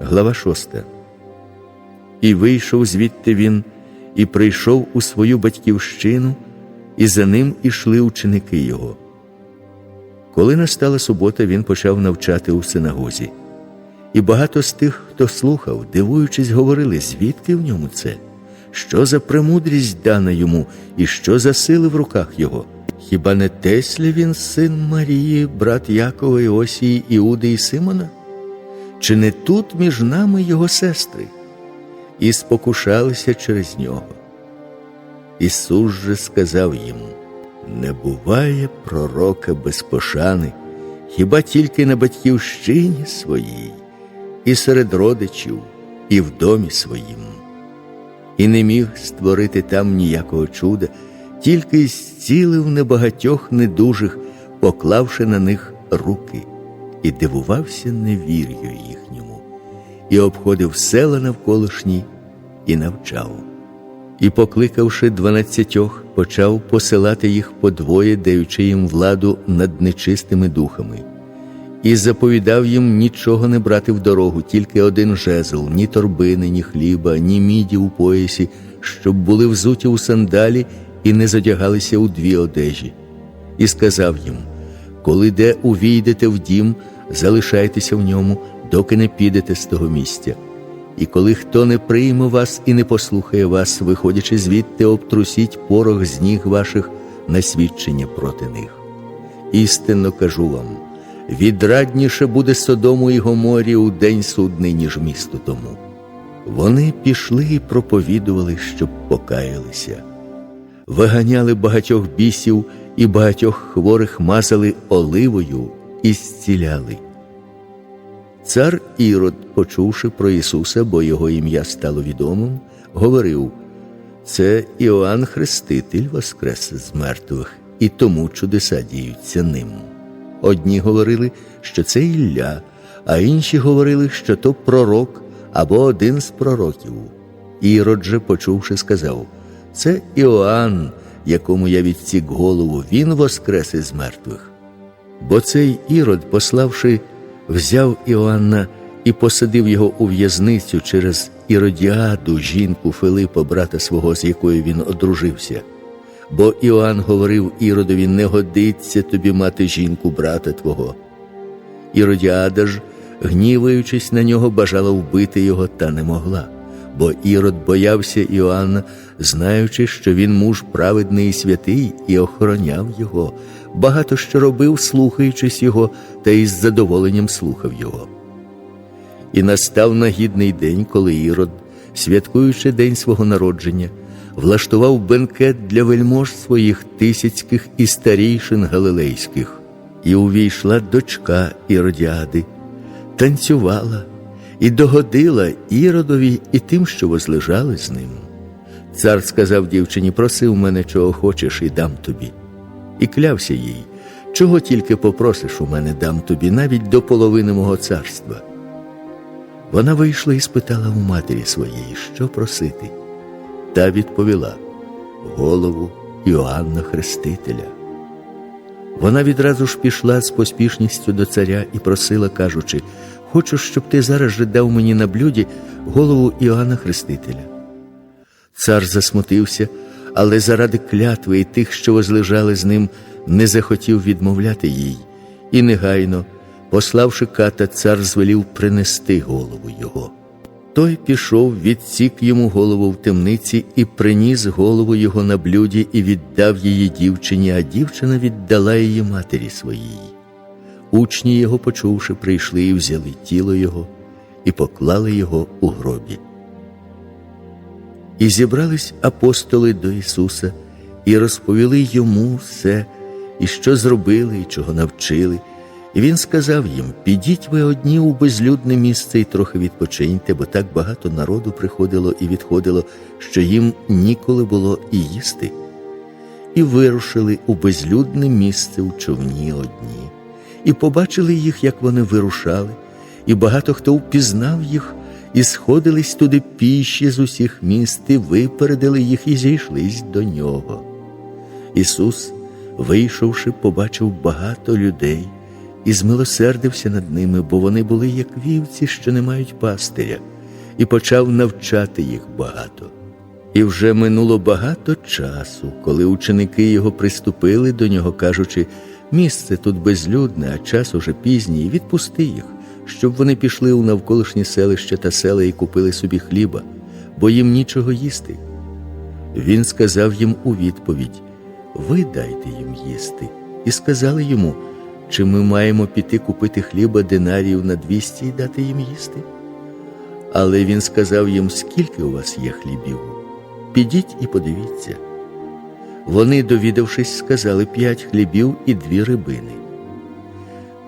Глава 6. І вийшов звідти він, і прийшов у свою батьківщину, і за ним ішли ученики його. Коли настала субота, він почав навчати у синагозі. І багато з тих, хто слухав, дивуючись, говорили, звідки в ньому це, що за премудрість дана йому, і що за сили в руках його. Хіба не Теслі він син Марії, брат Якова, Іосії, Іуди і Симона? Чи не тут між нами його сестри? І спокушалися через нього. Ісус же сказав їм: не буває пророка без пошани, хіба тільки на батьківщині своїй, і серед родичів, і в домі своїм. І не міг створити там ніякого чуда, тільки зцілив небагатьох недужих, поклавши на них руки, і дивувався невір'ю їхньому, і обходив села навколишні, і навчав. І, покликавши дванадцятьох, почав посилати їх по двоє, даючи їм владу над нечистими духами, і заповідав їм нічого не брати в дорогу, тільки один жезл, ні торбини, ні хліба, ні міді у поясі, щоб були взуті у сандалі і не задягалися у дві одежі. І сказав їм: коли де увійдете в дім, залишайтеся в ньому, доки не підете з того місця. І коли хто не прийме вас і не послухає вас, виходячи звідти, обтрусіть порох з ніг ваших на свідчення проти них. Істинно кажу вам: відрадніше буде Содому і Гоморі у день судний, ніж місто тому. Вони пішли і проповідували, щоб покаялися, виганяли багатьох бісів і багатьох хворих мазали оливою і зціляли. Цар Ірод, почувши про Ісуса, бо його ім'я стало відомим, говорив: це Іоанн Хреститель воскрес з мертвих, і тому чудеса діються ним. Одні говорили, що це Ілля, а інші говорили, що то пророк або один з пророків. Ірод же, почувши, сказав: Це Іоанн, якому я відсік голову, він воскрес із мертвих. Бо цей Ірод, пославши взяв Іоанна і посадив його у в'язницю через Іродіаду, жінку Филипа, брата свого, з якою він одружився. Бо Іоанн говорив Іродові: не годиться тобі мати жінку брата твого. Іродіада ж, гніваючись на нього, бажала вбити його, та не могла. Бо Ірод боявся Іоанна, знаючи, що він муж праведний і святий, і охороняв його, багато що робив, слухаючись його, та із задоволенням слухав його. І настав нагідний день, коли Ірод, святкуючи день свого народження, влаштував бенкет для вельмож своїх тисяцьких і старійшин галилейських, і увійшла дочка Іродіади, танцювала і догодила Іродові і тим, що возлежали з ним. Цар сказав дівчині: проси в мене, чого хочеш, і дам тобі. І клявся їй, чого тільки попросиш у мене дам тобі, навіть до половини мого царства. Вона вийшла і спитала у матері своєї, що просити, та відповіла голову Іоанна Хрестителя. Вона відразу ж пішла з поспішністю до царя і просила, кажучи: Хочу, щоб ти зараз же дав мені на блюді голову Іоанна Хрестителя. Цар засмутився, але заради клятви і тих, що возлежали з ним, не захотів відмовляти їй, і негайно, пославши ката, цар звелів принести голову його. Той пішов, відсік йому голову в темниці і приніс голову його на блюді і віддав її дівчині, а дівчина віддала її матері своїй. Учні його, почувши, прийшли і взяли тіло його і поклали його у гробі. І зібрались апостоли до Ісуса і розповіли йому все, і що зробили, і чого навчили. І Він сказав їм: Підіть ви одні у безлюдне місце і трохи відпочиньте, бо так багато народу приходило і відходило, що їм ніколи було і їсти. І вирушили у безлюдне місце у човні одні, і побачили їх, як вони вирушали, і багато хто впізнав їх і сходились туди піші з усіх міст, і випередили їх і зійшлись до нього. Ісус, вийшовши, побачив багато людей і змилосердився над ними, бо вони були як вівці, що не мають пастиря, і почав навчати їх багато. І вже минуло багато часу, коли ученики його приступили до нього, кажучи, місце тут безлюдне, а час уже пізній, відпусти їх, щоб вони пішли у навколишні селища та села і купили собі хліба, бо їм нічого їсти. Він сказав їм у відповідь: Ви дайте їм їсти, і сказали йому, чи ми маємо піти купити хліба динарів на двісті і дати їм їсти? Але він сказав їм, скільки у вас є хлібів? Підіть і подивіться. Вони, довідавшись, сказали п'ять хлібів і дві рибини.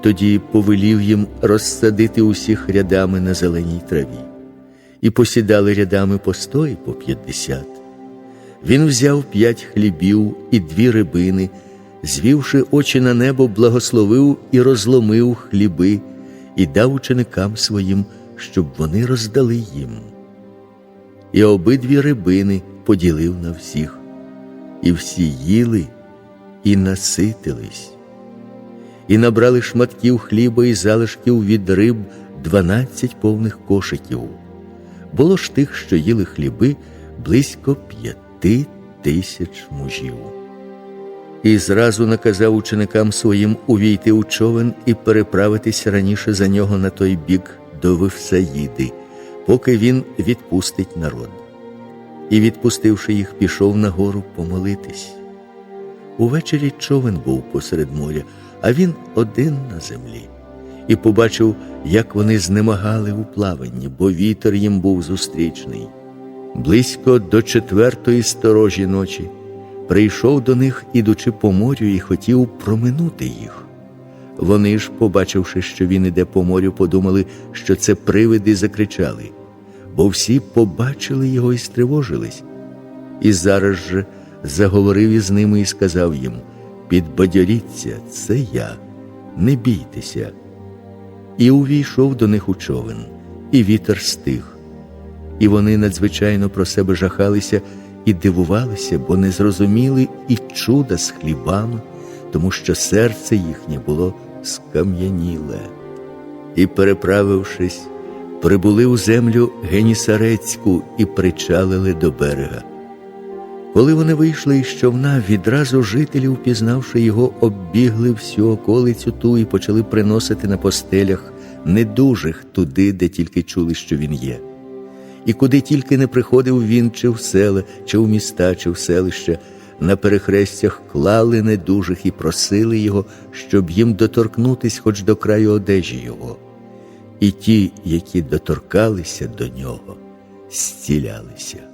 Тоді повелів їм розсадити усіх рядами на зеленій траві, і посідали рядами по сто і по п'ятдесят. Він взяв п'ять хлібів і дві рибини, звівши очі на небо, благословив і розломив хліби, і дав ученикам своїм, щоб вони роздали їм. І обидві рибини поділив на всіх, і всі їли і наситились, і набрали шматків хліба і залишків від риб дванадцять повних кошиків. Було ж тих, що їли хліби, близько п'яти тисяч мужів. І зразу наказав ученикам своїм увійти у човен і переправитися раніше за нього на той бік до Вифсаїди, поки він відпустить народ. І, відпустивши їх, пішов на гору помолитись. Увечері човен був посеред моря, а він один на землі, і побачив, як вони знемагали у плаванні, бо вітер їм був зустрічний. Близько до четвертої сторожі ночі прийшов до них, ідучи по морю, і хотів проминути їх. Вони ж, побачивши, що він іде по морю, подумали, що це привиди закричали, бо всі побачили його і стривожились. І зараз же заговорив із ними і сказав їм: Підбадьоріться, це я, не бійтеся. І увійшов до них у човен, і вітер стих. І вони надзвичайно про себе жахалися і дивувалися, бо не зрозуміли і чуда з хлібами, тому що серце їхнє було скам'яніле. І, переправившись, прибули у землю Генісарецьку і причалили до берега. Коли вони вийшли із човна, відразу жителі, впізнавши його, оббігли всю околицю ту і почали приносити на постелях недужих туди, де тільки чули, що він є. І куди тільки не приходив він, чи в села, чи в міста, чи в селища, на перехрестях клали недужих і просили його, щоб їм доторкнутись хоч до краю одежі його. І ті, які доторкалися до нього, зцілялися.